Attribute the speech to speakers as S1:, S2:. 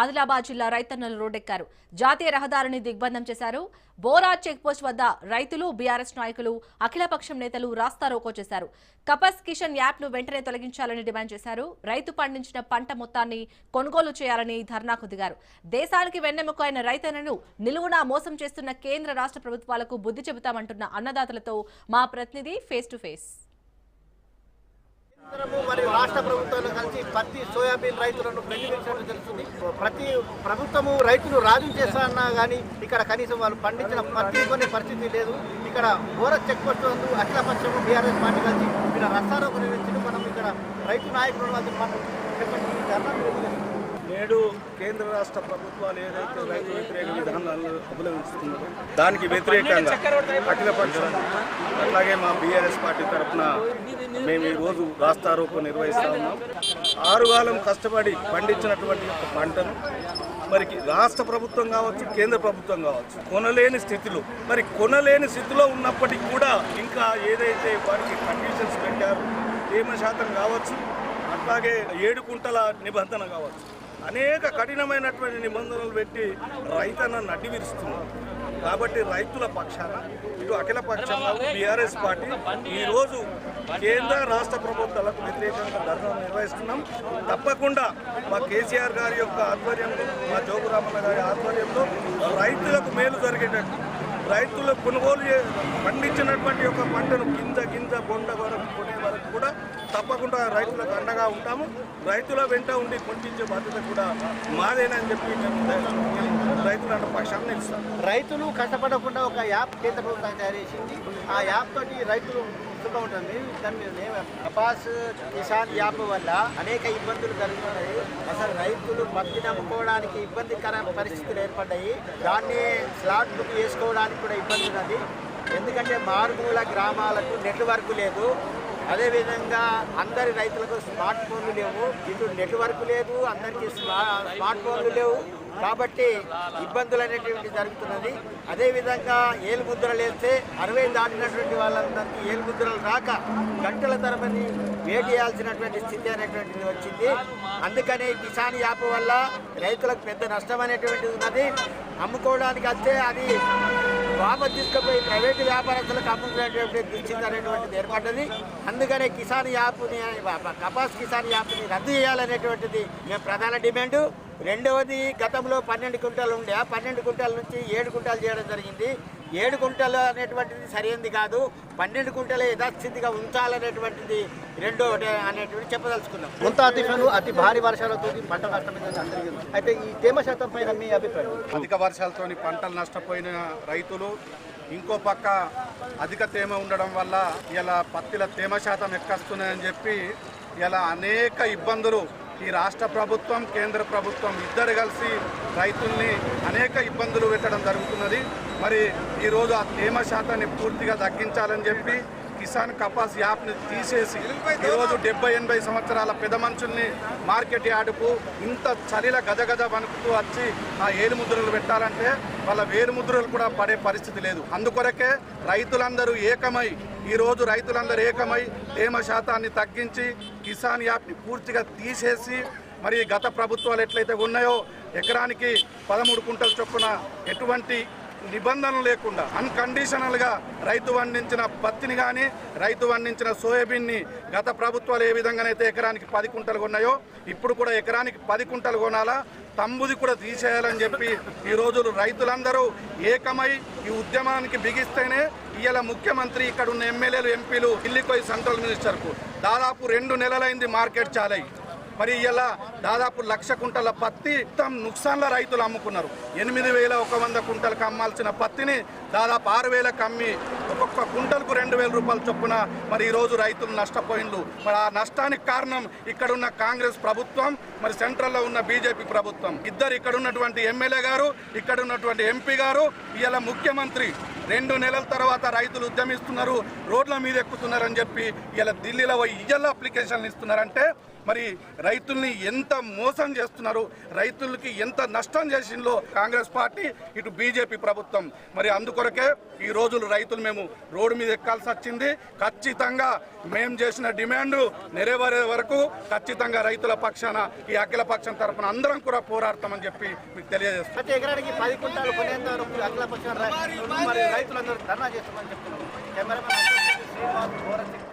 S1: ఆదిలాబాద్ జిల్లా రైతన్నలు రోడ్డెక్కారు. జాతీయ రహదారిని దిగ్బంధం చేశారు. బోరా చెక్పోస్ట్ వద్ద రైతులు బీఆర్ఎస్ నాయకులు అఖిలపక్షం నేతలు రాస్తారోకో చేశారు. కపస్ కిషన్ యాప్ను వెంటనే తొలగించాలని డిమాండ్ చేశారు. రైతు పండించిన పంట మొత్తాన్ని కొనుగోలు చేయాలని ధర్నాకు దిగారు దేశానికి వెన్నెముక అయిన రైతన్నను నిలువునా మోసం చేస్తున్న కేంద్ర రాష్ట్ర ప్రభుత్వాలకు బుద్ధి చెబుతామంటున్న అన్నదాతలతో మా ప్రతినిధి ఫేస్ టు ఫేస్
S2: మరియు రాష్ట్ర ప్రభుత్వాలు కలిసి పత్తి సోయాబీన్ రైతులను బెదిరించినట్టు తెలుస్తుంది ప్రతి ప్రభుత్వము రైతులు రాజు చేస్తారన్నా కానీ ఇక్కడ కనీసం వాళ్ళు పండించిన పత్తి కొనే పరిస్థితి లేదు. ఇక్కడ ఘోర చెక్ పోస్ట్ ఉంది అఖిలపక్షము బీఆర్ఎస్ పార్టీ కలిసి ఇక్కడ రస్తారోకు నిర్వహించి మనం ఇక్కడ రైతు నాయకుల అది మనం చెప్పండి
S3: నేడు కేంద్ర రాష్ట్ర ప్రభుత్వాలు ఏదైతే రైతు వ్యతిరేక విధానాలను అవలంబిస్తున్నారో దానికి వ్యతిరేకంగా అఖిలపక్షం అట్లాగే మా బీఆర్ఎస్ పార్టీ తరఫున మేము ఈరోజు రాస్తారోకో నిర్వహిస్తా ఉన్నాం. ఆరుగాలం కష్టపడి పండించినటువంటి యొక్క పంటను మరి రాష్ట్ర ప్రభుత్వం కావచ్చు కేంద్ర ప్రభుత్వం కావచ్చు కొనలేని స్థితిలో మరి కొనలేని స్థితిలో ఉన్నప్పటికీ కూడా ఇంకా ఏదైతే వారికి కండిషన్స్ పెట్టారో తేమ శాతం కావచ్చు అట్లాగే ఏడు కుంటల నిబంధన కావచ్చు అనేక కఠినమైనటువంటి నిబంధనలు పెట్టి రైతన్నను అడ్డివిరుస్తున్నారు కాబట్టి రైతుల పక్షాన ఇటు అఖిల పక్షంగా బీఆర్ఎస్ పార్టీ ఈరోజు కేంద్ర రాష్ట్ర ప్రభుత్వాలకు వ్యతిరేకంగా ధర్నా నిర్వహిస్తున్నాం. తప్పకుండా మా కేసీఆర్ గారి యొక్క ఆధ్వర్యంలో మా జోగురామన్న గారి ఆధ్వర్యంలో రైతులకు మేలు జరిగేటట్టు రైతులు కొనుగోలు పండించినటువంటి యొక్క పంటను గింజ గింజ బొండ వరకు కొనే వరకు కూడా తప్పకుండా రైతులకు అండగా ఉంటాము. రైతుల వెంట ఉండి కొంటించే బాధ్యత కూడా మాదేనని చెప్పి మేము రైతుల పక్షాన్ని నిలుస్తాం
S2: రైతులు కష్టపడకుండా ఒక యాప్ కేంద్ర ప్రభుత్వం తయారు చేసింది. ఆ యాప్ తోటి రైతులు సుఖం ఉంటుంది దాన్ని మేము కపాస్ కిసాన్ యాప్ వల్ల అనేక ఇబ్బందులు కలుగుతున్నాయి. అసలు రైతులు పత్తి నమ్ముకోవడానికి ఇబ్బందికర పరిస్థితులు ఏర్పడ్డాయి. దాన్ని స్లాట్ బుక్ చేసుకోవడానికి కూడా ఇబ్బంది ఉన్నది. ఎందుకంటే మారుమూల గ్రామాలకు నెట్వర్క్ లేదు. అదేవిధంగా అందరి రైతులకు స్మార్ట్ ఫోన్లు లేవు ఇటు నెట్వర్క్ లేదు అందరికీ స్మా స్మార్ట్ ఫోన్లు లేవు. కాబట్టి ఇబ్బందులు అనేటువంటి జరుగుతున్నది. అదేవిధంగా ఏలు ముద్రలు వేస్తే అరవై దాటినటువంటి వాళ్ళందరికీ ఏలు ముద్రలు రాక గంటల తరబడి వేడి చేయాల్సినటువంటి స్థితి అనేటువంటిది వచ్చింది. అందుకని కిసాన్ యాప్ వల్ల రైతులకు పెద్ద నష్టం అనేటువంటిది ఉన్నది. అమ్ముకోవడానికి వస్తే అది వాపస్ తీసుకుపోయి ప్రైవేటు వ్యాపారస్తులకు అమ్ముకునేటువంటి దుస్థితి ఏర్పడ్డది. అందుకనే కిసాన్ యాప్ని కపాస్ కిసాన్ యాప్ని రద్దు చేయాలనేటువంటిది మేము ప్రధాన డిమాండు. రెండవది గతంలో పన్నెండు కుంటాలు ఉండే ఆ పన్నెండు కుంటాల నుంచి ఏడు క్వింటాలు చేయడం జరిగింది. ఏడు కుంటలు అనేటువంటిది సరైనది కాదు పన్నెండు కుంటలే యథాస్థితిగా ఉంచాలనేటువంటిది రెండో అనేటువంటి చెప్పదలుచుకున్నాం ముంత అతిఫలు అతి భారీ వర్షాలతో పంట తెలుసు. అయితే ఈ తేమ శాతం పైన మీ అభిప్రాయం
S3: అధిక వర్షాలతోని పంటలు నష్టపోయిన రైతులు ఇంకో పక్క అధిక తేమ ఉండడం వల్ల ఇలా పత్తిల తేమ శాతం ఎక్కస్తున్నాయని చెప్పి ఇలా అనేక ఇబ్బందులు ఈ రాష్ట్ర ప్రభుత్వం కేంద్ర ప్రభుత్వం ఇద్దరు కలిసి రైతుల్ని అనేక ఇబ్బందులు పెట్టడం జరుగుతున్నది. మరి ఈరోజు ఆ తేమ శాతాన్ని పూర్తిగా తగ్గించాలని చెప్పి కిసాన్ కపాస్ యాప్ని తీసేసి ఈరోజు డెబ్బై ఎనభై సంవత్సరాల పెద్ద మనుషుల్ని మార్కెట్ యార్డుకు ఇంత చలిల గజగజ వణుకుతూ వచ్చి ఆ ఏలుముద్రలు పెట్టాలంటే వాళ్ళ వేలుముద్రలు కూడా పడే పరిస్థితి లేదు. అందుకొరకే రైతులందరూ ఏకమై ఈరోజు రైతులందరూ ఏకమై తేమ శాతాన్ని తగ్గించి కిసాన్ యాప్ని పూర్తిగా తీసేసి మరి గత ప్రభుత్వాలు ఎట్లయితే ఉన్నాయో ఎకరానికి పదమూడు కుంటల చొప్పున ఎటువంటి నిబంధనలు లేకుండా అన్కండిషనల్గా రైతు పండించిన పత్తిని కానీ రైతు పండించిన సోయాబీన్ని గత ప్రభుత్వాలు ఏ విధంగానైతే ఎకరానికి పది కుంటలు కొన్నాయో ఇప్పుడు కూడా ఎకరానికి పది కుంటలు కొనాలా? తంబుది కూడా తీసేయాలని చెప్పి ఈ రోజు రైతులందరూ ఏకమై ఈ ఉద్యమానికి బిగిస్తేనే ఇవాళ ముఖ్యమంత్రి ఇక్కడ ఉన్న ఎమ్మెల్యేలు ఎంపీలు ఢిల్లీకి పోయి సెంట్రల్ మినిస్టర్కు దాదాపు రెండు నెలలైంది మార్కెట్ చాలై. మరి ఇలా దాదాపు లక్ష కుంటల పత్తి మొత్తం నుక్సాన్ల రైతులు అమ్ముకున్నారు. ఎనిమిది వేల ఒక వంద కుంటలకు అమ్మాల్సిన పత్తిని దాదాపు ఆరు వేలకు అమ్మి ఒక్కొక్క కుంటలకు రెండు వేల రూపాయల చొప్పున మరి ఈరోజు రైతులు నష్టపోయిండ్రు మరి ఆ నష్టానికి కారణం ఇక్కడున్న కాంగ్రెస్ ప్రభుత్వం మరి సెంట్రల్లో ఉన్న బీజేపీ ప్రభుత్వం. ఇద్దరు ఇక్కడ ఉన్నటువంటి ఎమ్మెల్యే గారు ఇక్కడ ఉన్నటువంటి ఎంపీ గారు ఇలా ముఖ్యమంత్రి రెండు నెలల తర్వాత రైతులు ఉద్యమిస్తున్నారు రోడ్ల మీద ఎక్కుతున్నారని చెప్పి ఇలా ఢిల్లీలో ఇయ్యల అప్లికేషన్లు ఇస్తున్నారంటే మరి రైతుల్ని ఎంత మోసం చేస్తున్నారు రైతులకి ఎంత నష్టం చేసిందో కాంగ్రెస్ పార్టీ ఇటు బీజేపీ ప్రభుత్వం. మరి అందుకొరకే ఈ రోజులు రైతులు మేము రోడ్డు మీద ఎక్కాల్సి వచ్చింది. ఖచ్చితంగా మేము చేసిన డిమాండ్ నెరవేరే వరకు ఖచ్చితంగా రైతుల పక్షాన ఈ అఖిల పక్షం అందరం కూడా పోరాడతామని చెప్పి మీకు తెలియజేస్తాం
S2: రైతులందరూ ధర్నా చేస్తామని చెప్తున్నాం కెమెరామెన్ శ్రీనివాస్